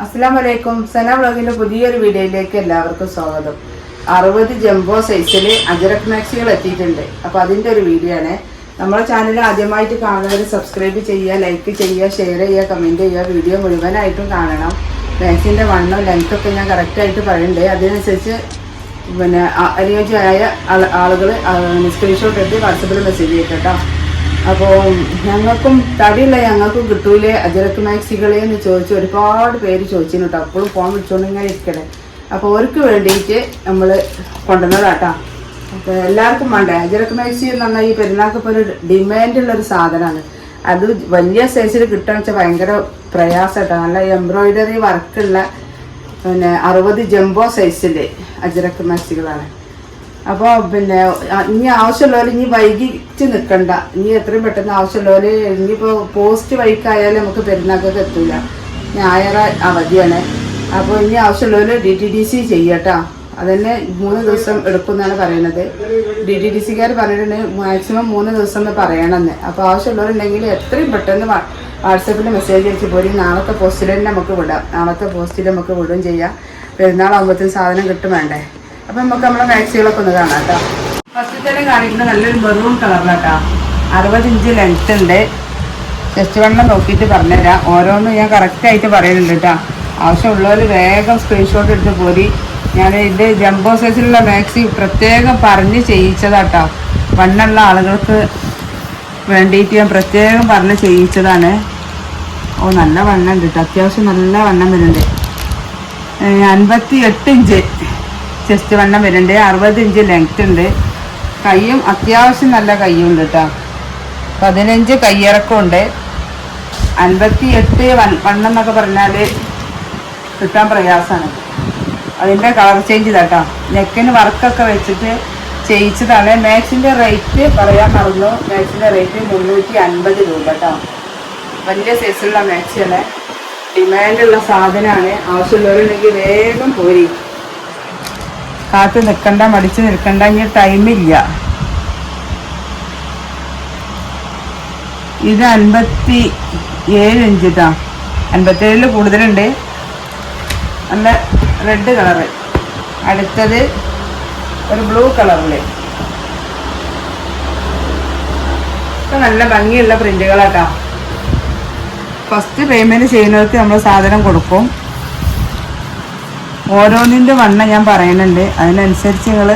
അസ്സാം വലൈക്കും സന വ്ലോഗിന്റെ പുതിയൊരു വീഡിയോയിലേക്ക് എല്ലാവർക്കും സ്വാഗതം. അറുപത് ജംബോ സൈസിൽ അജറക് മാക്സികൾ എത്തിയിട്ടുണ്ട്. അപ്പൊ അതിന്റെ ഒരു വീഡിയോ ആണ്. നമ്മളെ ചാനൽ ആദ്യമായിട്ട് കാണുന്നവർ സബ്സ്ക്രൈബ് ചെയ്യുക ലൈക്ക് ചെയ്യുക ഷെയർ ചെയ്യുക കമന്റ് ചെയ്യുക. വീഡിയോ മുഴുവനായിട്ടും കാണണം. മാക്സിന്റെ വണ്ണം ലെങ്ത് ഒക്കെ ഞാൻ കറക്റ്റ് ആയിട്ട് പറയുന്നുണ്ട് അതിനനുസരിച്ച് പിന്നെ അനുയോജ്യമായ ആളുകൾ സ്ക്രീൻഷോട്ട് എടുത്ത് വാട്സപ്പിൽ മെസ്സേജ് ചെയ്തിട്ടോ അപ്പോൾ ഞങ്ങൾക്കും തടിയില്ല ഞങ്ങൾക്കും കിട്ടൂലേ അജറക് മാക്സികളെ എന്ന് ചോദിച്ച് ഒരുപാട് പേര് ചോദിച്ചിരുന്നു കേട്ടോ അപ്പോഴും ഫോൺ വിളിച്ചോണ്ടിങ്ങനെ ഇരിക്കണേ. അപ്പോൾ അവർക്ക് വേണ്ടിയിട്ട് നമ്മൾ കൊണ്ടുവന്നതാട്ടാ. അപ്പോൾ എല്ലാവർക്കും വേണ്ടേ? അജരക്ക് മാക്സി എന്ന് പറഞ്ഞാൽ ഈ പെരുന്നാൾക്ക് ഇപ്പോൾ ഒരു ഡിമാൻഡുള്ള ഒരു സാധനമാണ് അത് വലിയ സൈസിൽ കിട്ടുക വെച്ചാൽ ഭയങ്കര പ്രയാസമായിട്ടാണ് നല്ല എംബ്രോയിഡറി വർക്കുള്ള പിന്നെ അറുപത് ജംബോ സൈസിന്റെ അജരക്ക് മാക്സികളാണ്. അപ്പോൾ പിന്നെ ഇനി ആവശ്യമുള്ളവർ ഇനി വൈകിച്ച് നിൽക്കണ്ട ഇനി എത്രയും പെട്ടെന്ന് ആവശ്യമുള്ളവർ ഇനിയിപ്പോൾ പോസ്റ്റ് വൈക്കായാലും നമുക്ക് പെരുന്നാക്കൊക്കെ എത്തൂല. ഞായറ അവധിയാണ്. അപ്പോൾ ഇനി ആവശ്യമുള്ളവർ ഡി ടി ഡി സി ചെയ്യട്ടോ. അതന്നെ മൂന്ന് ദിവസം എടുക്കുമെന്നാണ് പറയുന്നത് ഡി ടി ഡി സിക്കാർ പറഞ്ഞിട്ടുണ്ട് മാക്സിമം മൂന്ന് ദിവസം എന്ന് പറയണമെന്ന്. അപ്പോൾ ആവശ്യമുള്ളവരുണ്ടെങ്കിൽ എത്രയും പെട്ടെന്ന് വാട്സപ്പിൽ മെസ്സേജ് അയച്ച് പോരി. നാളത്തെ പോസ്റ്റിൽ തന്നെ നമുക്ക് വിടാം. നാളത്തെ പോസ്റ്റിൽ നമുക്ക് വിടുകയും ചെയ്യാം. പെരുന്നാളാകുമ്പോഴത്തേക്കും സാധനം കിട്ടും വേണ്ടേ? അപ്പൊ നമുക്ക് നമ്മളെ കാഴ്ചകളൊക്കെ ഒന്ന് കാണാം കേട്ടോ. ഫസ്റ്റ് തന്നെ കാണിക്കുന്നത് നല്ലൊരു മെറൂൺ കളറിലാട്ടോ അറുപത് ഇഞ്ച് ലെങ്ത് ഉണ്ട്. ജസ്റ്റ് വണ്ണം നോക്കിയിട്ട് പറഞ്ഞുതരാം. ഓരോന്നും ഞാൻ കറക്റ്റ് ആയിട്ട് പറയുന്നുണ്ട് കേട്ടോ ആവശ്യമുള്ളവർ വേഗം സ്ക്രീൻഷോട്ട് എടുത്ത് പോരി. ഞാൻ ഇത് ജംബോ സൈസിലുള്ള മാക്സി പ്രത്യേകം പറഞ്ഞ് ചെയ്യിച്ചതാട്ടോ വണ്ണുള്ള ആളുകൾക്ക് വേണ്ടിയിട്ട് ഞാൻ പ്രത്യേകം പറഞ്ഞ് ചെയ്യിച്ചതാണ്. ഓ നല്ല വണ്ണം ഉണ്ട് അത്യാവശ്യം നല്ല വണ്ണം വരുന്നുണ്ട്. അൻപത്തി എട്ട് ഇഞ്ച് ചെസ്റ്റ് വണ്ണം വരുന്നുണ്ട്. അറുപത് ഇഞ്ച് ലെങ്ത് ഉണ്ട്. കയ്യും അത്യാവശ്യം നല്ല കയ്യും ഉണ്ട് കേട്ടോ പതിനഞ്ച് കയ്യിറക്കം ഉണ്ട് അൻപത്തി എട്ട് വണ്ണം എന്നൊക്കെ പറഞ്ഞാൽ കിട്ടാൻ പ്രയാസമാണ് അതിന്റെ കളർ ചേഞ്ച് ഇതാട്ടോ നെക്കിന് വർക്കൊക്കെ വെച്ചിട്ട് ചെയ്യിച്ചതാണ്. മാക്സിന്റെ റേറ്റ് പറയാൻ മറന്നു. മാക്സിന്റെ റേറ്റ് മുന്നൂറ്റി അൻപത് രൂപ കേട്ടോ വലിയ സൈസുള്ള മാക്സിയാണ് ഡിമാൻഡുള്ള സാധനമാണ് ആവശ്യമുള്ളവരുണ്ടെങ്കിൽ വേഗം പോരി. കാത്ത് നിൽക്കണ്ട മടിച്ച് നിൽക്കണ്ട ഇനി ടൈമില്ല ഇത് അൻപത്തി ഏഴ് ഇഞ്ച് കേട്ടോ അൻപത്തേഴിൽ കൂടുതലുണ്ട്. നല്ല റെഡ് കളറ് അടുത്തത് ഒരു ബ്ലൂ ഇപ്പൊ നല്ല ഭംഗിയുള്ള പ്രിന്റുകളാട്ടോ ഫസ്റ്റ് പേയ്മെന്റ് ചെയ്യുന്നവർക്ക് നമ്മൾ സാധനം കൊടുക്കും. ഓരോന്നിന്റെ വണ്ണം ഞാൻ പറയുന്നുണ്ട്. അതിനനുസരിച്ച് നിങ്ങൾ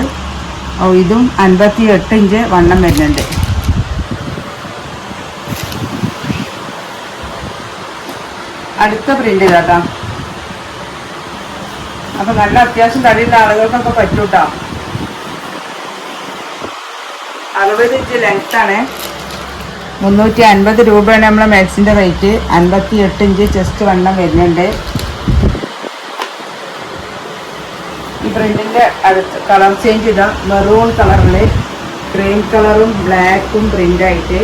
ഇതും അൻപത്തി എട്ട് ഇഞ്ച് വണ്ണം വരുന്നുണ്ട്. അടുത്ത പ്രിന്റ് കേട്ടോ. അപ്പൊ നല്ല അത്യാവശ്യം തടിയുള്ള ആളുകൾക്കൊക്കെ പറ്റൂട്ടോ. അറുപത് ഇഞ്ച് ലെങ്ത് ആണ്. മുന്നൂറ്റി അൻപത് രൂപയാണ് നമ്മളെ മാക്സിന്റെ റേറ്റ് അൻപത്തി എട്ട് ഇഞ്ച് ചെസ്റ്റ് വണ്ണം വരുന്നുണ്ട്. ഈ അടുത്ത് കളർ ചേഞ്ച് ഇതാ മെറൂൺ കളറിൽ ക്രീം കളറും ബ്ലാക്കും പ്രിന്റായിട്ട്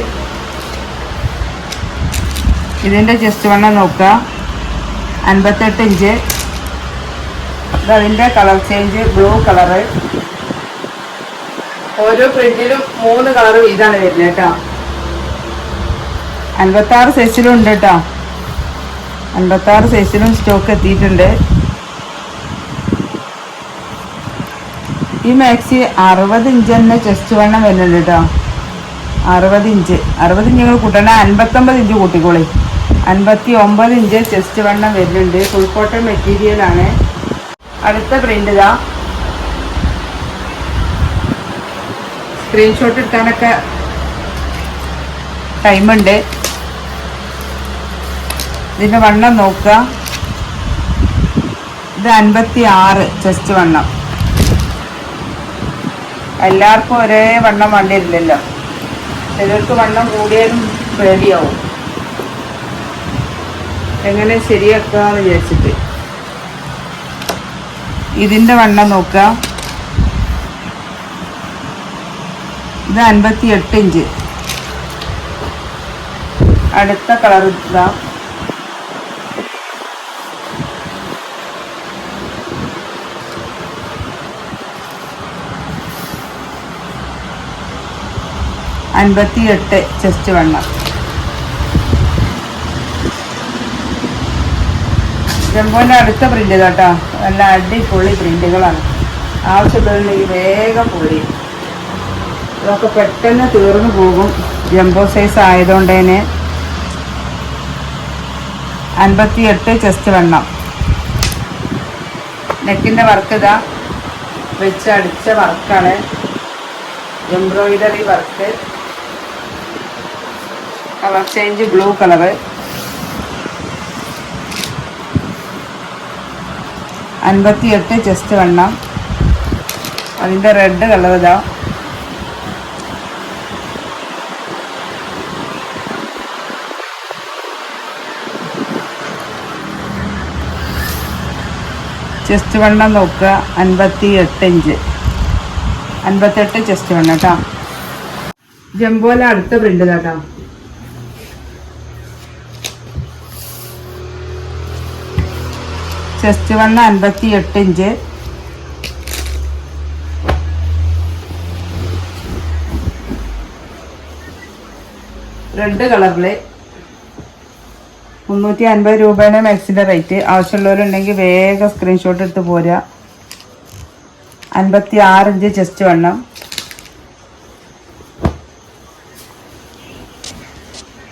ഇതിന്റെ ജസ്റ്റ് വണ്ണം നോക്കുക. അൻപത്തെട്ട് ഇഞ്ച്. അതിന്റെ കളർ ചേഞ്ച് ബ്ലൂ കളറ് ഓരോ പ്രിന്റിലും മൂന്ന് കളറും വീതമാണ് വരുന്നത് കേട്ടോ. അൻപത്താറ് സൈസിലും ഉണ്ട് കേട്ടോ. അൻപത്താറ് സൈസിലും സ്റ്റോക്ക് എത്തിയിട്ടുണ്ട്. ഈ മാക്സി അറുപത് ഇഞ്ച് തന്നെ ചെസ്റ്റ് വണ്ണം വരുന്നുണ്ട് കേട്ടോ അറുപത് ഇഞ്ച് അറുപത് ഇഞ്ച് കൂട്ടണ അൻപത്തൊമ്പത് ഇഞ്ച് കൂട്ടിക്കോളി. അൻപത്തി ഒമ്പത് ഇഞ്ച് ചെസ്റ്റ് വണ്ണം വരുന്നുണ്ട്. ഫുൾ കോട്ടൺ മെറ്റീരിയലാണ് അടുത്ത പ്രിന്റ് ഇതാ. സ്ക്രീൻഷോട്ട് എടുക്കാനൊക്കെ ടൈമുണ്ട് ഇതിന്റെ വണ്ണം നോക്കുക. ഇത് അൻപത്തി ആറ് ചെസ്റ്റ് വണ്ണം. എല്ലാവർക്കും ഒരേ വണ്ണം വണ്ടിരില്ലല്ലോ ചിലർക്ക് വണ്ണം കൂടിയാലും പേടിയാവും. എങ്ങനെ ശരിയാക്കാന്ന് വിചാരിച്ചിട്ട്. ഇതിന്റെ വണ്ണം നോക്കുക ഇത് അൻപത്തി എട്ട് ഇഞ്ച്. അടുത്ത കളർ ഇതാ. അൻപത്തി എട്ട് ചെസ്റ്റ് വണ്ണം. ജംബോന്റെ അടുത്ത പ്രിന്റ് കേട്ടോ നല്ല അടിപൊളി പ്രിന്റുകളാണ് ആവശ്യപ്പെടുന്നുണ്ടെങ്കിൽ വേഗം പോയി ഇതൊക്കെ പെട്ടെന്ന് തീർന്നു പോകും. ജംബോ സൈസ് ആയതുകൊണ്ട് തന്നെ അൻപത്തി എട്ട് ചെസ്റ്റ് വണ്ണം. നെക്കിന്റെ വർക്ക് ഇതാ. വെച്ച് അടിച്ച വർക്കാണ് embroidery work colour change blue colour. അൻപത്തി എട്ട് ചെസ്റ്റ് വണ്ണം. അതിന്റെ റെഡ് കളർ ഇതാ. ചെസ്റ്റ് വണ്ണം നോക്കുക. അൻപത്തി എട്ട് ഇഞ്ച്. അൻപത്തെട്ട് ചെസ്റ്റ് വണ്ണം കേട്ടോ. ജംബോല അടുത്ത പ്രിന്റ് കേട്ടോ. ചെസ്റ്റ് വണ്ണം അൻപത്തി എട്ട് ഇഞ്ച്. റെഡ് കളറിൽ മുന്നൂറ്റി അൻപത് രൂപയാണ് മാക്സിന്റെ റേറ്റ് ആവശ്യമുള്ളവരുണ്ടെങ്കിൽ വേഗം സ്ക്രീൻഷോട്ട് എടുത്ത് പോരുക. അൻപത്തി ആറ് ഇഞ്ച് ചെസ്റ്റ് വണ്ണം.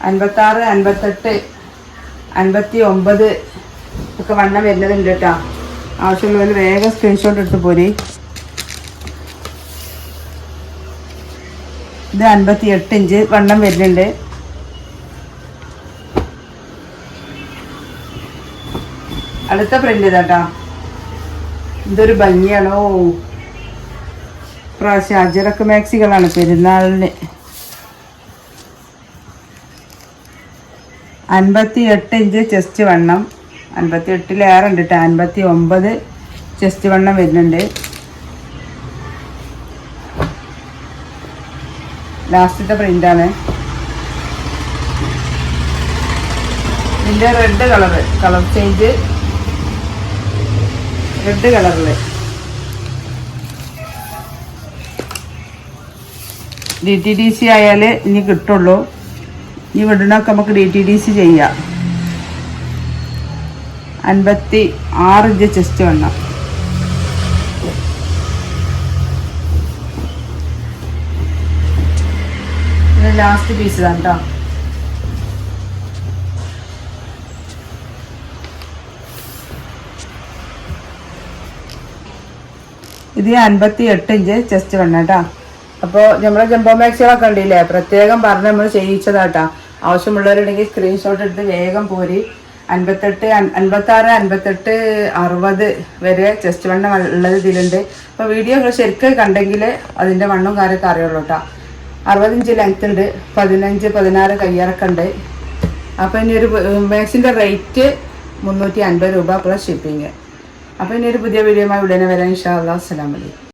അൻപത്താറ് അൻപത്തെട്ട് അൻപത്തി ഒമ്പത് ഒക്കെ വണ്ണം വരുന്നതുണ്ട് കേട്ടോ. ആവശ്യമുള്ളവർ വേഗം സ്ക്രീൻഷോട്ട് എടുത്ത് പോരി. ഇത് അൻപത്തി എട്ട് ഇഞ്ച് വണ്ണം വരുന്നുണ്ട്. അടുത്ത പ്രിന്റ് ഇതാട്ടോ ഇതൊരു ഭംഗിയാണോ? പ്രാവശ്യം അജറക്ക് മാക്സികളാണ് പെരുന്നാളിന്. അൻപത്തി എട്ട് ഇഞ്ച് ചെസ്റ്റ് വണ്ണം. അൻപത്തി എട്ടിലേറെ ഉണ്ട് കേട്ടോ അൻപത്തി ഒമ്പത് ചെസ്റ്റ് വണ്ണം വരുന്നുണ്ട്. ലാസ്റ്റത്തെ പ്രിന്റാണ് ഇതിന്റെ red colour colour change red കളറിൽ ഡി ടി ഡി സി ആയാൽ ഇനി കിട്ടുള്ളൂ. ഈ വിടണമൊക്കെ നമുക്ക് ഡി ടി ഡി സി ചെയ്യാം. അൻപത്തി ആറ് ഇഞ്ച് ചെസ്റ്റ് വണ്ണം ലാസ്റ്റ് പീസ് കേട്ടോ ഇത് അൻപത്തി എട്ട് ഇഞ്ച് ചെസ്റ്റ് വണ്ണം കേട്ടോ അപ്പോൾ നമ്മളെ ജംബോ മാക്സികളൊക്കെ കണ്ടില്ലേ? പ്രത്യേകം പറഞ്ഞ് നമ്മൾ ചെയ്യിച്ചതാട്ടാ ആവശ്യമുള്ളവരുണ്ടെങ്കിൽ സ്ക്രീൻഷോട്ട് എടുത്ത് വേഗം പോരി. അൻപത്തെട്ട് അൻപത്താറ് അൻപത്തെട്ട് അറുപത് വരെ ചെസ്റ്റ് വണ്ണം ഉള്ളത് ഇതിലുണ്ട്. അപ്പോൾ വീഡിയോ നിങ്ങൾ ശരിക്കും കണ്ടെങ്കിൽ അതിന്റെ വണ്ണവും കാര്യമൊക്കെ അറിയുള്ളൂ കേട്ടോ അറുപതിഞ്ച് ലെങ്ത് ഉണ്ട് പതിനഞ്ച് പതിനാറ് കയ്യിറക്കം ഉണ്ട്. അപ്പോൾ ഇനി ഒരു മാക്സിന്റെ റേറ്റ് മുന്നൂറ്റി അൻപത് രൂപ പ്ലസ് ഷിപ്പിങ് അപ്പോൾ ഇനി ഒരു പുതിയ വീഡിയോയുമായി ഉടനെ വരാൻ ഇൻഷാ അള്ളാഹ് അസ്സലാമലൈക്കും